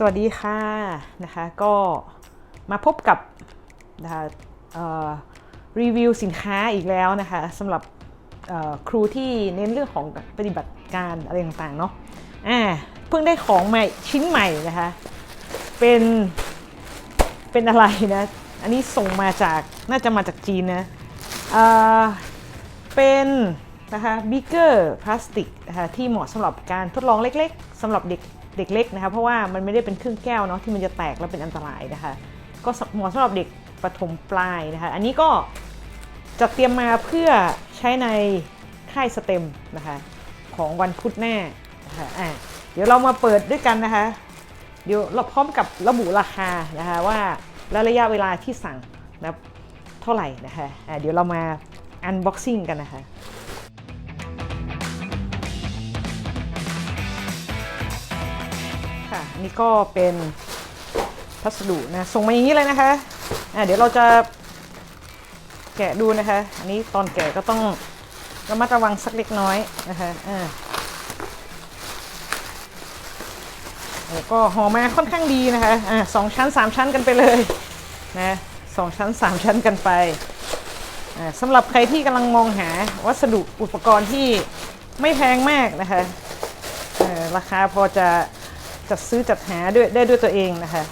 สวัสดีค่ะนะคะก็มาพบกับนะคะรีวิวสินค้าอีกแล้วนะคะสำหรับครูที่เน้นเรื่องของปฏิบัติการอะไรต่างๆเนาะอ่าเพิ่งได้ของใหม่ชิ้นใหม่นะคะเป็นเป็นอะไรนะอันนี้ส่งมาจากน่าจะมาจากจีนนะเอ่อเป็นนะคะบิ๊กเกอร์พลาสติกนะคะที่เหมาะสำหรับการทดลองเล็กๆสำหรับเด็ก เด็กเล็กนะคะเพราะว่ามันไม่ได้เป็นเครื่องแก้วเนาะที่มันจะแตกแล้วเป็นอันตรายนะคะ ก็เหมาะสำหรับเด็กประถมปลายนะคะ อันนี้ก็จัดเตรียมมาเพื่อใช้ในค่ายสเต็มนะคะของวันพุธหน้านะคะอะเดี๋ยวเรามาเปิดด้วยกันนะคะเดี๋ยวเราพร้อมกับระบุราคานะคะว่าแล้วระยะเวลาที่สั่งนะเท่าไหร่นะคะอะเดี๋ยวเรามาอันบ็อกซิ่งกันนะคะ ค่ะอันนี่ก็เป็นพัสดุนะส่งมาอย่างนี้เลยนะคะะเดี๋ยวเราจะแกะดูนะคะ อันนี้ตอนแกะก็ต้องระมัดระวังสักเล็กน้อยนะคะอ่าก็ห่อมาค่อนข้างดีนะคะอ่าสองชั้นสามชั้นกันไปเลยนะสองชั้นสามชั้นกันไปอ่าสำหรับใครที่กำลังมองหาวัสดุอุปกรณ์ที่ไม่แพงมากนะคะราคาพอจะ จัดซื้อจัดหาด้วยได้ด้วยตัวเองนะคะ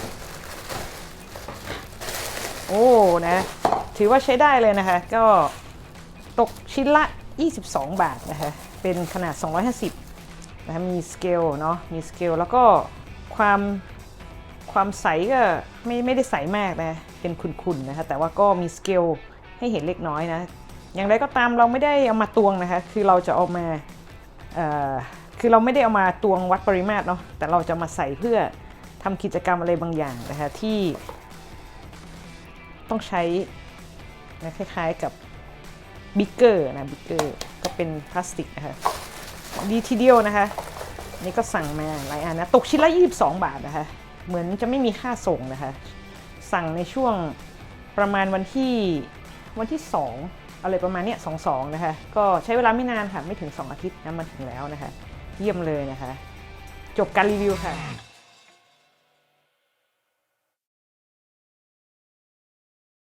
โอ้นะ ถือว่าใช้ได้เลยนะคะ ก็ตกชิ้นละ 22 บาทนะคะ เป็นขนาด 250นะคะมีสเกลเนาะมีสเกลแล้วก็ความความใสก็ไม่ไม่ได้ใสมากนะ เป็นขุ่นๆนะคะ แต่ว่าก็มีสเกลให้เห็นเล็กน้อยนะ อย่างไรก็ตามเราไม่ได้เอามาตวงนะคะ คือเราจะเอามาอ่อ คือเราไม่ได้เอามาตวงวัดปริมาตรเนาะแต่เราจะมาใส่เพื่อทำกิจกรรมอะไรบางอย่างนะคะที่ต้องใช้นะคล้ายๆกับบิ๊กเกอร์นะบิ๊กเกอร์ก็เป็นพลาสติกนะคะดีทีเดียวนะคะนี่ก็สั่งมาหลายอันนะตกชิ้นละ 22 บาทนะคะเหมือนจะไม่มีค่าส่งนะคะสั่งในช่วงประมาณวันที่วันที่ 2 อะไรประมาณเนี้ยสองสองนะคะ ก็ใช้เวลาไม่นานค่ะ ไม่ถึง 2 อาทิตย์นะมาถึงแล้วนะคะ เยี่ยมเลยนะคะ จบการรีวิวค่ะ